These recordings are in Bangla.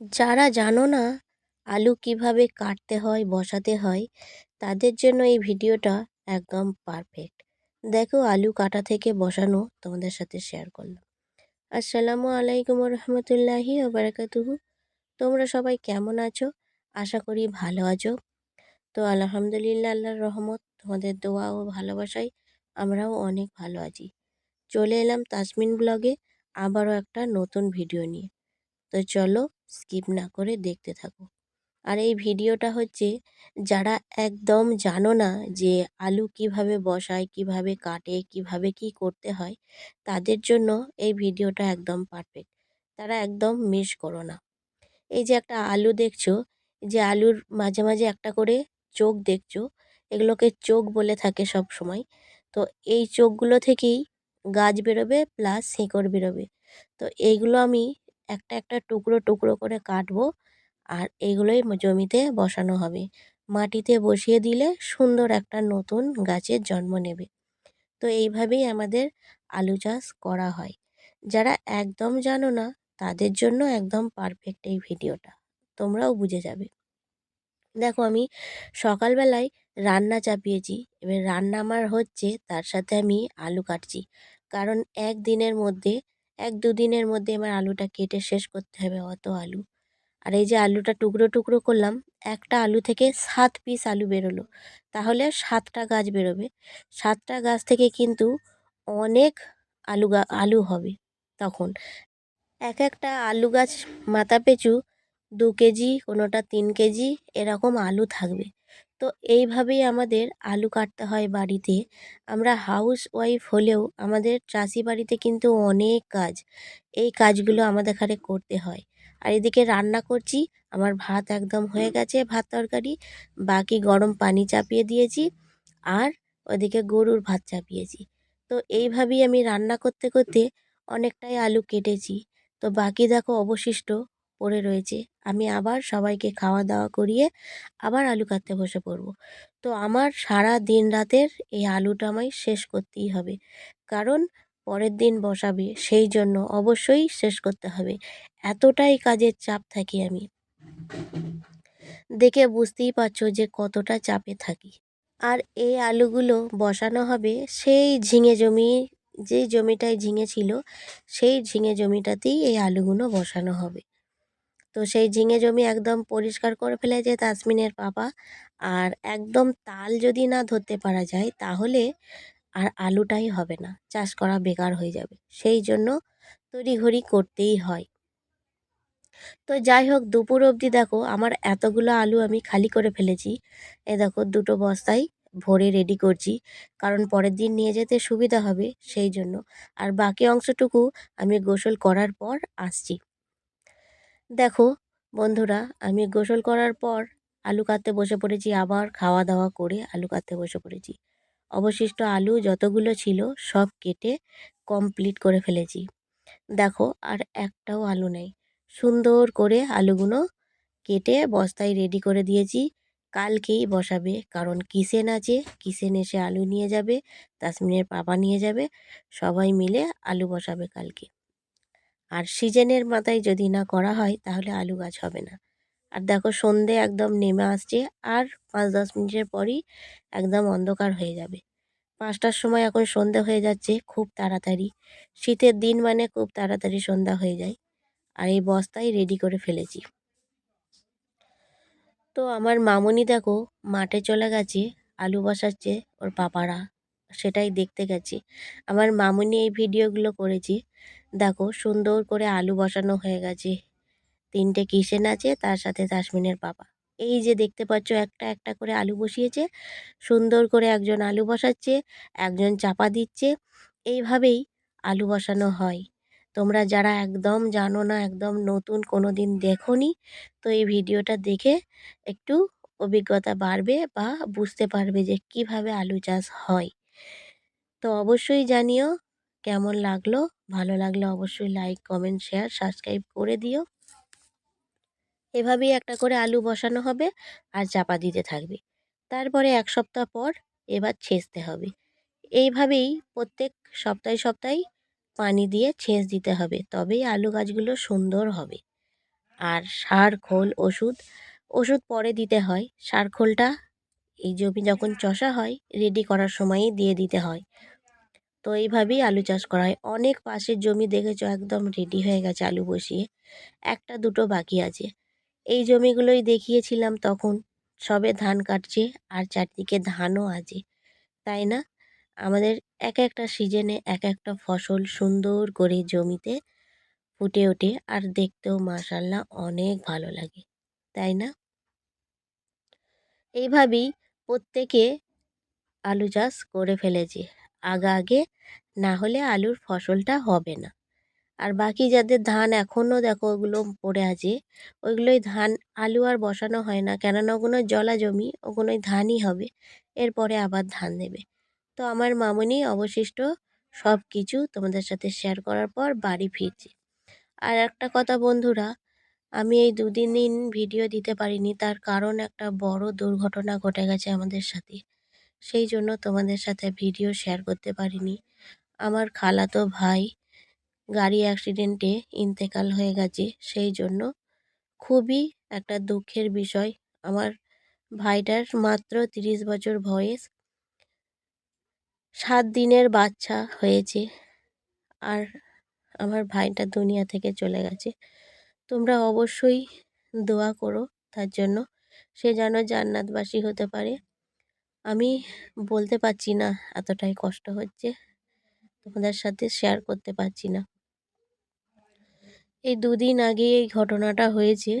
যারা জানো না আলু কীভাবে কাটতে হয়, বসাতে হয়, তাদের জন্য এই ভিডিওটা একদম পারফেক্ট দেখো আলু কাটা থেকে বসানো তোমাদের সাথে শেয়ার করলাম। আসসালামু আলাইকুম রহমতুল্লাহি বারাকাতুহু তোমরা সবাই কেমন আছো? আশা করি ভালো আছো। তো আলহামদুলিল্লাহ আল্লাহর রহমত, তোমাদের দোয়া ও ভালোবাসায় আমরাও অনেক ভালো আছি। চলে এলাম তাসমিন ব্লগে আবারও একটা নতুন ভিডিও নিয়ে। তো চলো স্কিপ না করে দেখতে থাকো। আর এই ভিডিওটা হচ্ছে যারা একদম জানো না যে আলু কীভাবে বসায়, কীভাবে কাটে, কীভাবে কি করতে হয়, তাদের জন্য এই ভিডিওটা একদম পারফেক্ট তারা একদম মিস করো না। এই যে একটা আলু দেখছ, যে আলুর মাঝে মাঝে একটা করে চোখ দেখছ, এগুলোকে চোখ বলে থাকে সব সময়। তো এই চোখগুলো থেকেই গাছ বেরোবে প্লাস শিকড় বেরোবে। তো এইগুলো আমি একটা একটা টুকরো টুকরো করে কাটবো আর এগুলোই জমিতে বসানো হবে। মাটিতে বসিয়ে দিলে সুন্দর একটা নতুন গাছের জন্ম নেবে। তো এইভাবেই আমাদের আলু চাষ করা হয়। যারা একদম জানো না, তাদের জন্য একদম পারফেক্ট এই ভিডিওটা। তোমরাও বুঝে যাবে। দেখো আমি সকালবেলায় রান্না চাপিয়েছি। এবার রান্না আমার হচ্ছে, তার সাথে আমি আলু কাটছি। কারণ একদিনের মধ্যে এক দুদিনের মধ্যে আমার আলুটা কেটে শেষ করতে হবে অত আলু। আর এই যে আলুটা টুকরো টুকরো করলাম, একটা আলু থেকে সাত পিস আলু বেরোলো। তাহলে সাতটা গাছ বেরোবে। সাতটা গাছ থেকে কিন্তু অনেক আলু আলু হবে তখন। এক একটা আলু গাছ মাথা পিছু দু কেজি, কোনোটা তিন কেজি, এরকম আলু থাকবে। তো এইভাবেই আমাদের আলু কাটতে হয় বাড়িতে। আমরা হাউস ওয়াইফ হলেও আমাদের চাষি বাড়িতে কিন্তু অনেক কাজ। এই কাজগুলো আমাদের এখানে করতে হয়। আর এদিকে রান্না করছি, আমার ভাত একদম হয়ে গেছে, ভাত তরকারি, বাকি গরম পানি চাপিয়ে দিয়েছি, আর ওদিকে গরুর ভাত চাপিয়েছি। তো এইভাবেই আমি রান্না করতে করতে অনেকটাই আলু কেটেছি। তো বাকি দেখো অবশিষ্ট পড়ে রয়েছে। আমি আবার সবাইকে খাওয়া দাওয়া করিয়ে আবার আলু কাটতে বসে পড়ব। তো আমার সারা দিন রাতের এই আলুটা আমায় শেষ করতেই হবে। কারণ পরের দিন বসাবে, সেই জন্য অবশ্যই শেষ করতে হবে। এতটাই কাজের চাপ থাকি আমি। দেখে বুঝতেই পারছ যে কতটা চাপে থাকি। আর এই আলুগুলো বসানো হবে, সেই ঝিঙে জমি, যে জমিটায় ঝিঙে ছিল, সেই ঝিঙে জমিটাতেই এই আলুগুলো বসানো হবে। তো সেই ঝিঙে জমি একদম পরিষ্কার করে ফেলেছে তাসমিনের পাপা। আর একদম তাল যদি না ধরতে পারা যায়, তাহলে আর আলুটাই হবে না। চাষ করা বেকার হয়ে যাবে। সেই জন্য তড়িঘড়ি করতেই হয়। তো যাই হোক, দুপুর অবধি দেখো, আমার এতগুলো আলু আমি খালি করে ফেলেছি। এ দেখো, দুটো বস্তায় ভরে রেডি করছি। কারণ পরের দিন নিয়ে যেতে সুবিধা হবে সেই জন্য। আর বাকি অংশটুকু আমি গোসল করার পর আসছি। দেখো বন্ধুরা, আমি গোসল করার পর আলু কাটতে বসে পড়েছি, আবার খাওয়া দাওয়া করে আলু কাটতে বসে পড়েছি। অবশিষ্ট আলু যতগুলো ছিল সব কেটে কমপ্লিট করে ফেলেছি। দেখো আর একটাও আলু নেই। সুন্দর করে আলুগুলো কেটে বস্তায় রেডি করে দিয়েছি। কালকেই বসাবে, কারণ কিসেন আছে কিসেন এসে আলু নিয়ে যাবে, তাসমিনের পাপা নিয়ে যাবে, সবাই মিলে আলু বসাবে কালকে। আর সিজনের মাথায় যদি না করা হয়, তাহলে আলু গাছ হবে না। আর দেখো সন্ধে একদম নেমে আসছে, আর পাঁচ দশ মিনিটের পরই একদম অন্ধকার হয়ে যাবে। পাঁচটার সময় এখন সন্ধে হয়ে যাচ্ছে, খুব তাড়াতাড়ি। শীতের দিন মানে খুব তাড়াতাড়ি সন্ধ্যা হয়ে যায়। আর এই বস্তায় রেডি করে ফেলেছি। তো আমার মামনি দেখো মাঠে চলে গেছে, আলু বসাচ্ছে ওর পাপারা। সেটাই দেখতে গেছি। আমার মামুনি এই ভিডিওগুলো করেছি। দেখো সুন্দর করে আলু বসানো হয়ে গেছে। তিনটে কিচেন আছে, তার সাথে তাসমিনের বাবা। এই যে দেখতে পাচ্ছ, একটা একটা করে আলু বসিয়েছে। সুন্দর করে একজন আলু বসাচ্ছে, একজন চাপা দিচ্ছে। এইভাবেই আলু বসানো হয়। তোমরা যারা একদম জানো না, একদম নতুন কোনো দিন দেখোনি, তো এই ভিডিওটা দেখে একটু অভিজ্ঞতা বাড়বে বা বুঝতে পারবে যে কীভাবে আলু চাষ হয়। তো অবশ্যই জানিও কেমন লাগল? ভালো লাগলে অবশ্যই লাইক কমেন্ট শেয়ার সাবস্ক্রাইব করে দিও। এভাবেই একটা করে আলু বসানো হবে আর চাপা দিতে থাকবে। তারপরে এক সপ্তাহ পর এবার ছেঁচতে হবে। এইভাবেই প্রত্যেক সপ্তাহে সপ্তাহে পানি দিয়ে ছেঁচ দিতে হবে, তবেই আলু গাছগুলো সুন্দর হবে। আর সার, খোল, ওষুধ ওষুধ পরে দিতে হয়। সার, খোলটা এই জমি যখন চষা হয় রেডি করার সময়ই দিয়ে দিতে হয়। তো এইভাবেই আলু চাষ করা হয়। অনেক পাশের জমি দেখেছ, একদম রেডি হয়ে গেছে আলু বসিয়ে। একটা দুটো বাকি আছে। এই জমিগুলোই দেখিয়েছিলাম তখন। সবে ধান কাটছে আর চারদিকে ধানও আছে। তাই না? আমাদের এক একটা সিজনে এক একটা ফসল সুন্দর করে জমিতে ফুটে ওঠে আর দেখতেও মাশাল্লাহ অনেক ভালো লাগে। তাই না? এইভাবেই প্রত্যেকে আলু চাষ করে ফেলেছে। আগে আগে না হলে আলুর ফসলটা হবে না। আর বাকি যাদের ধান এখনও দেখো ওগুলো পড়ে আছে, ওইগুলোই ধান আলু আর বসানো হয় না। কেননা ওগুলো জলা জমি, ওগুলোই ধানই হবে। এরপরে আবার ধান দেবে। তো আমার মামনি অবশিষ্ট সব কিছু তোমাদের সাথে শেয়ার করার পর বাড়ি ফিরছি। আর একটা কথা বন্ধুরা আমি এই দুদিন দিন ভিডিও দিতে পারিনি। তার কারণ একটা বড় দুর্ঘটনা ঘটে গেছে আমাদের সাথে। সেই জন্য তোমাদের সাথে ভিডিও শেয়ার করতে পারিনি। আমার খালাতো ভাই গাড়ি অ্যাক্সিডেন্টে ইন্তেকাল হয়ে গেছে। সেই জন্য খুবই একটা দুঃখের বিষয়। আমার ভাইটার মাত্র তিরিশ বছর বয়স। সাত দিনের বাচ্চা হয়েছে। আর আমার ভাইটা দুনিয়া থেকে চলে গেছে। তোমরা অবশ্যই দোয়া করো তার জন্য। সে যেন জান্নাতবাসী হতে পারে। আমি বলতে পারছি না এতটাই কষ্ট হচ্ছে। তোমাদের সাথে শেয়ার করতে পারছি না। এই দুদিন আগে এই ঘটনাটা হয়েছে।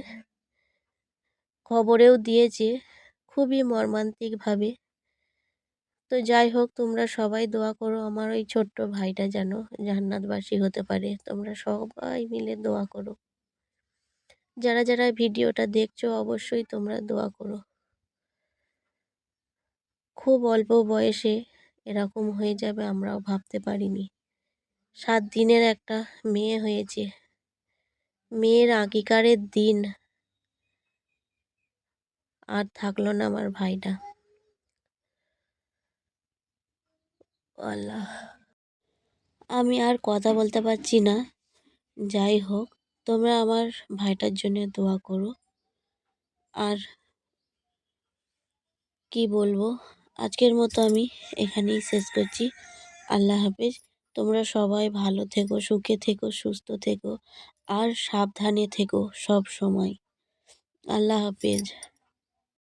খবরেও দিয়েছে খুবই মর্মান্তিকভাবে। তো যাই হোক, তোমরা সবাই দোয়া করো আমার ওই ছোট্ট ভাইটা যেন জান্নাতবাসী হতে পারে। তোমরা সবাই মিলে দোয়া করো। যারা যারা ভিডিওটা দেখছ, অবশ্যই তোমরা দোয়া করো। খুব অল্প বয়সে এরকম হয়ে যাবে আমরাও ভাবতে পারিনি। সাত দিনের একটা মেয়ে হয়েছে। মেয়ের আগেকারের দিন আর থাকল না আমার ভাইটা। আল্লাহ। আমি আর কথা বলতে পারছি না। যাই হোক তোমরা আমার ভাইটার জন্য দোয়া করো। আর কি বলব, আজকের মতো আমি এখানেই শেষ করছি। আল্লাহ হাফেজ। তোমরা সবাই ভালো থেকো, সুখে থেকো, সুস্থ থেকো, আর সাবধানে থেকো সব সময়। আল্লাহ হাফেজ।